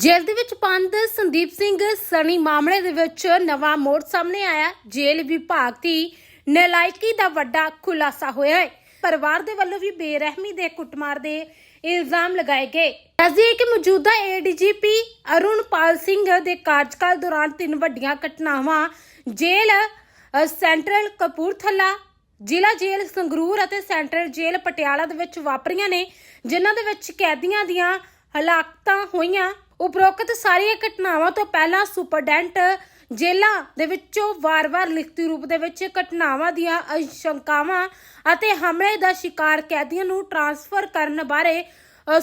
ਜੇਲ੍ਹ ਦੇ ਵਿੱਚ ਬੰਦ ਸੰਦੀਪ ਸਿੰਘ ਸਣੀ ਮਾਮਲੇ ਦੇ ਵਿੱਚ ਨਵਾਂ ਮੋੜ ਸਾਹਮਣੇ ਆਇਆ। ਜੇਲ੍ਹ ਵਿਭਾਗ ਦੀ ਨਲਾਇਕੀ ਦਾ ਵੱਡਾ ਖੁਲਾਸਾ ਹੋਇਆ ਹੈ। ਪਰਿਵਾਰ ਦੇ ਵੱਲੋਂ ਵੀ ਬੇਰਹਿਮੀ ਦੇ ਕੁੱਟਮਾਰ ਦੇ ਇਲਜ਼ਾਮ ਲਗਾਏ ਗਏ। ਅਜੇ ਕਿ ਮੌਜੂਦਾ ਏਡੀਜੀਪੀ ਅਰੁਣਪਾਲ ਸਿੰਘ ਦੇ ਕਾਰਜਕਾਲ ਦੌਰਾਨ ਤਿੰਨ ਵੱਡੀਆਂ ਘਟਨਾਵਾਂ, ਜੇਲ੍ਹ ਸੈਂਟਰਲ ਕਪੂਰਥਲਾ, ਜ਼ਿਲ੍ਹਾ ਜੇਲ੍ਹ ਸੰਗਰੂਰ ਅਤੇ ਸੈਂਟਰਲ ਜੇਲ੍ਹ ਪਟਿਆਲਾ ਦੇ ਵਿੱਚ ਵਾਪਰੀਆਂ ਨੇ, ਜਿਨ੍ਹਾਂ ਦੇ ਵਿੱਚ ਕੈਦੀਆਂ ਦੀਆਂ ਹਲਾਕਤਾਂ ਹੋਈਆਂ, ਉਪਰੋਕਤ ਸਾਰੀਆਂ ਘਟਨਾਵਾਂ ਤੋਂ ਪਹਿਲਾਂ ਸੁਪਰਡੈਂਟ ਜੇਲ੍ਹਾਂ ਦੇ ਵਿੱਚੋਂ ਵਾਰ-ਵਾਰ ਲਿਖਤੀ ਰੂਪ ਦੇ ਵਿੱਚ ਘਟਨਾਵਾਂ ਦੀਆਂ ਅਸ਼ੰਕਾਵਾਂ ਅਤੇ ਹਮਲੇ ਦਾ ਸ਼ਿਕਾਰ ਕੈਦੀਆਂ ਨੂੰ ਟਰਾਂਸਫਰ ਕਰਨ ਬਾਰੇ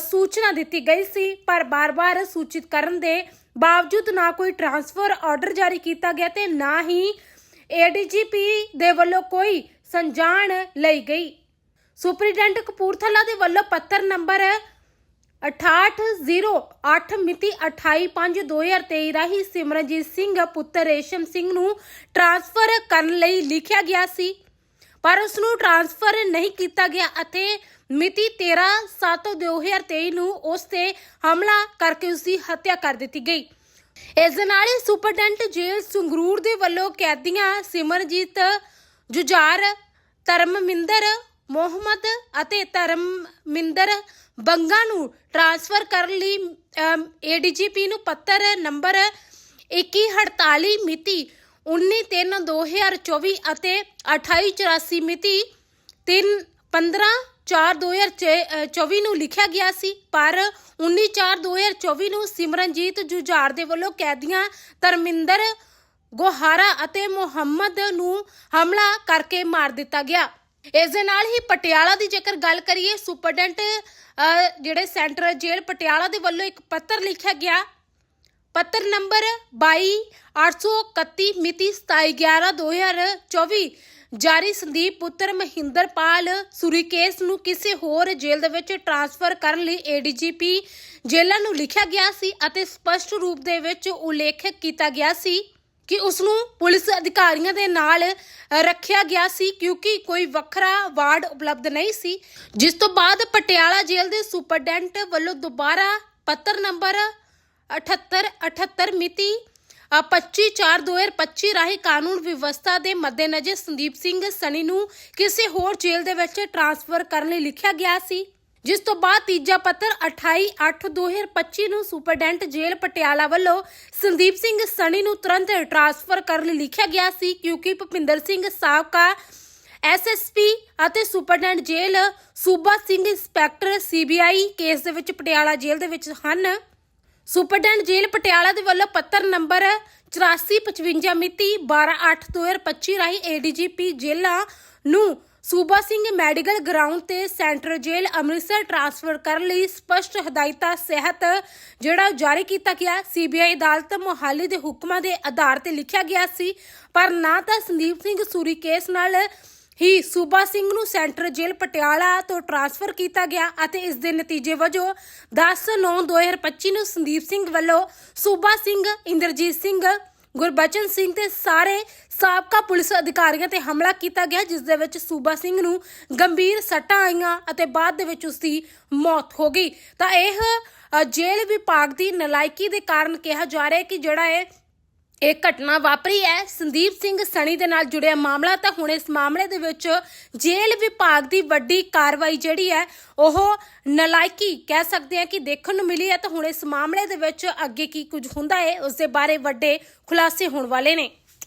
ਸੂਚਨਾ ਦਿੱਤੀ ਗਈ ਸੀ, ਪਰ ਬਾਰ-ਬਾਰ ਸੂਚਿਤ ਕਰਨ ਦੇ ਬਾਵਜੂਦ ਨਾ ਕੋਈ ਟ੍ਰਾਂਸਫਰ ਆਰਡਰ ਜਾਰੀ ਕੀਤਾ ਗਿਆ ਤੇ ਨਾ ਹੀ ਏਡੀਜੀਪੀ ਦੇ ਵੱਲੋਂ ਕੋਈ ਸੰਜਾਣ ਲਈ ਗਈ। ਸੁਪਰੀਡੈਂਟ ਕਪੂਰਥਲਾ ਦੇ ਵੱਲੋਂ ਪੱਤਰ ਨੰਬਰ 6808 ਮਿਤੀ 28/5/2023 ਰਾਹੀਂ ਸਿਮਰਨਜੀਤ ਸਿੰਘ, ਪੁੱਤਰ ਰੇਸ਼ਮ ਸਿੰਘ ਨੂੰ ਟਰਾਂਸਫਰ ਕਰਨ ਲਈ ਲਿਖਿਆ ਗਿਆ ਸੀ। ਪਰ ਉਸ ਨੂੰ ਟਰਾਂਸਫਰ ਨਹੀਂ ਕੀਤਾ ਗਿਆ ਅਤੇ ਮਿਤੀ 13/7/2023 ਨੂੰ ਉਸ ਤੇ ਹਮਲਾ ਕਰਕੇ ਉਸ ਦੀ ਹੱਤਿਆ ਕਰ ਦਿੱਤੀ ਗਈ। ਇਸ ਦੇ ਨਾਲ ਹੀ ਸੁਪਰਡੈਂਟ ਜੇਲ੍ਹ ਸੰਗਰੂਰ ਦੇ ਵੱਲੋਂ ਕੈਦੀਆਂ ਸਿਮਰਜੀਤ ਜੁਝਾਰ, ਧਰਮਮਿੰਦਰ ਮੁਹੰਮਦ ਅਤੇ ਧਰਮਿੰਦਰ ਬੰਗਾ ਨੂੰ ਟ੍ਰਾਂਸਫਰ ਕਰਨ ਲਈ ਏਡੀਜੀਪੀ ਨੂੰ ਪੱਤਰ ਨੰਬਰ 2148 ਮਿਤੀ 19/3/2024 ਅਤੇ 2884 ਮਿਤੀ 3 15 4 2024 ਨੂੰ ਲਿਖਿਆ ਗਿਆ ਸੀ। ਪਰ 19 4 2024 ਨੂੰ ਸਿਮਰਨਜੀਤ ਜੁਝਾਰ ਦੇ ਵੱਲੋਂ ਕੈਦੀਆਂ ਧਰਮਿੰਦਰ ਗੋਹਾਰਾ ਅਤੇ ਮੁਹੰਮਦ ਨੂੰ ਹਮਲਾ ਕਰਕੇ ਮਾਰ ਦਿੱਤਾ ਗਿਆ। ਇਸ ਦੇ ਨਾਲ ਹੀ ਪਟਿਆਲਾ ਦੀ ਜੇਕਰ ਗੱਲ ਕਰੀਏ, ਸੁਪਰਡੈਂਟ ਜਿਹੜੇ ਸੈਂਟਰਲ ਜੇਲ੍ਹ ਪਟਿਆਲਾ ਦੇ ਵੱਲੋਂ ਇੱਕ ਪੱਤਰ ਲਿਖਿਆ ਗਿਆ। ਪੱਤਰ ਨੰਬਰ 22831 ਮਿਤੀ 27/11/2024 ਜਾਰੀ ਸੰਦੀਪ ਪੁੱਤਰ ਮਹਿੰਦਰਪਾਲ ਸੁਰੀਕੇਸ ਨੂੰ ਕਿਸੇ ਹੋਰ ਜੇਲ੍ਹ ਦੇ ਵਿੱਚ ਟ੍ਰਾਂਸਫਰ ਕਰਨ ਲਈ ਏਡੀਜੀਪੀ ਜੇਲ੍ਹਾਂ ਨੂੰ ਲਿਖਿਆ ਗਿਆ ਸੀ ਅਤੇ ਸਪਸ਼ਟ ਰੂਪ ਦੇ ਵਿੱਚ ਉਲੇਖ ਕੀਤਾ ਗਿਆ ਸੀ। ਕਿ ਉਸ ਨੂੰ ਪੁਲਿਸ ਅਧਿਕਾਰੀਆਂ ਦੇ ਨਾਲ ਰੱਖਿਆ ਗਿਆ ਸੀ ਕਿਉਂਕਿ ਕੋਈ ਵੱਖਰਾ ਵਾਰਡ ਉਪਲਬਧ ਨਹੀਂ ਸੀ। ਜਿਸ ਤੋਂ ਬਾਅਦ ਪਟਿਆਲਾ ਜੇਲ੍ਹ ਦੇ ਸੁਪਰਡੈਂਟ ਵੱਲੋਂ ਦੁਬਾਰਾ ਪੱਤਰ ਨੰਬਰ 78 78 ਮਿਤੀ 25/4/2025 ਰਾਹੀਂ ਕਾਨੂੰਨ ਵਿਵਸਥਾ ਦੇ ਮੱਦੇਨਜ਼ਰ ਸੰਦੀਪ ਸਿੰਘ ਸਣੀ ਨੂੰ ਕਿਸੇ ਹੋਰ ਜੇਲ੍ਹ ਦੇ ਵਿੱਚ ਟ੍ਰਾਂਸਫਰ ਕਰਨ ਲਈ ਲਿਖਿਆ ਗਿਆ ਸੀ। ਜਿਸ ਤੋਂ ਬਾਅਦ ਤੀਜਾ ਪੱਤਰ 28/8/2025 ਨੂੰ ਸੁਪਰਡੈਂਟ ਜੇਲ੍ਹ ਪਟਿਆਲਾ ਵੱਲੋਂ ਸੰਦੀਪ ਸਿੰਘ ਸਣੀ ਨੂੰ ਤੁਰੰਤ ਟ੍ਰਾਂਸਫਰ ਕਰਨ ਲਈ ਲਿਖਿਆ ਗਿਆ ਸੀ, ਕਿਉਂਕਿ ਭੁਪਿੰਦਰ ਸਿੰਘ ਸਾਬਕਾ ਐਸਐਸਪੀ ਅਤੇ ਸੁਪਰਡੈਂਟ ਜੇਲ੍ਹ ਸੂਬਾ ਸਿੰਘ ਇੰਸਪੈਕਟਰ ਸੀਬੀਆਈ ਕੇਸ ਦੇ ਵਿੱਚ ਪਟਿਆਲਾ ਜੇਲ੍ਹ ਦੇ ਵਿੱਚ ਹਨ। ਸੁਪਰਡੈਂਟ ਜੇਲ੍ਹ ਪਟਿਆਲਾ ਦੇ ਵੱਲੋਂ ਪੱਤਰ ਨੰਬਰ 8455 ਮਿਤੀ 12/8/2025 ਰਾਹੀਂ ਏਡੀਜੀਪੀ ਜੇਲ੍ਹਾਂ ਨੂੰ ਸੂਬਾ ਸਿੰਘ ਮੈਡੀਕਲ ਗਰਾਊਂਡ ਤੇ ਸੈਂਟਰ ਜੇਲ੍ਹ ਅੰਮ੍ਰਿਤਸਰ ਟਰਾਂਸਫਰ ਕਰਨ ਲਈ ਸਪਸ਼ਟ ਹਦਾਇਤਾਂ ਸਹਿਤ ਜਿਹੜਾ ਜਾਰੀ ਕੀਤਾ ਗਿਆ। ਸੀਬੀਆਈ ਅਦਾਲਤ ਮੁਹਾਲੀ ਦੇ ਹੁਕਮਾਂ ਦੇ ਆਧਾਰ ਤੇ ਲਿਖਿਆ ਗਿਆ ਸੀ, ਪਰ ਨਾ ਤਾਂ ਸੰਦੀਪ ਸਿੰਘ ਸੂਰੀ ਕੇਸ ਨਾਲ ਹੀ ਸੂਬਾ ਸਿੰਘ ਨੂੰ ਸੈਂਟਰਲ ਜੇਲ੍ਹ ਪਟਿਆਲਾ ਤੋਂ ਟ੍ਰਾਂਸਫਰ ਕੀਤਾ ਗਿਆ ਅਤੇ ਇਸ ਦੇ ਨਤੀਜੇ ਵਜੋਂ 10/9/2025 ਨੂੰ ਸੰਦੀਪ ਸਿੰਘ ਵੱਲੋਂ ਸੂਬਾ ਸਿੰਘ ਇੰਦਰਜੀਤ ਸਿੰਘ ਗੁਰਬਚਨ ਸਿੰਘ ਤੇ ਸਾਰੇ ਸਾਬਕਾ ਪੁਲਿਸ ਅਧਿਕਾਰੀਆਂ ਤੇ ਹਮਲਾ ਕੀਤਾ ਗਿਆ ਜਿਸ ਦੇ ਵਿੱਚ ਸੂਬਾ ਸਿੰਘ ਨੂੰ ਗੰਭੀਰ ਸੱਟਾਂ ਆਈਆਂ ਅਤੇ ਬਾਅਦ ਦੇ ਵਿੱਚ ਉਸ ਦੀ ਮੌਤ ਹੋ ਗਈ। ਤਾਂ ਇਹ ਅ, ਜੇਲ੍ਹ ਵਿਭਾਗ ਦੀ ਨਲਾਇਕੀ ਦੇ ਕਾਰਨ ਕਿਹਾ ਜਾ ਰਿਹਾ ਹੈ ਕਿ ਜਿਹੜਾ ਇਹ ਇਹ ਘਟਨਾ ਵਾਪਰੀ ਹੈ। ਸੰਦੀਪ ਸਿੰਘ ਸਣੀ ਦੇ ਨਾਲ ਜੁੜਿਆ ਮਾਮਲਾ ਤਾਂ ਹੁਣ ਇਸ ਮਾਮਲੇ ਦੇ ਵਿੱਚ ਜੇਲ੍ਹ ਵਿਭਾਗ ਦੀ ਵੱਡੀ ਕਾਰਵਾਈ ਜਿਹੜੀ ਹੈ, ਉਹ ਨਲਾਇਕੀ ਕਹਿ ਸਕਦੇ ਆ ਕਿ ਦੇਖਣ ਨੂੰ ਮਿਲੀ ਹੈ। ਤਾਂ ਹੁਣ ਇਸ ਮਾਮਲੇ ਦੇ ਵਿੱਚ ਅੱਗੇ ਕੀ ਕੁਝ ਹੁੰਦਾ ਹੈ ਉਸ ਦੇ ਬਾਰੇ ਵੱਡੇ ਖੁਲਾਸੇ ਹੋਣ ਵਾਲੇ ਨੇ।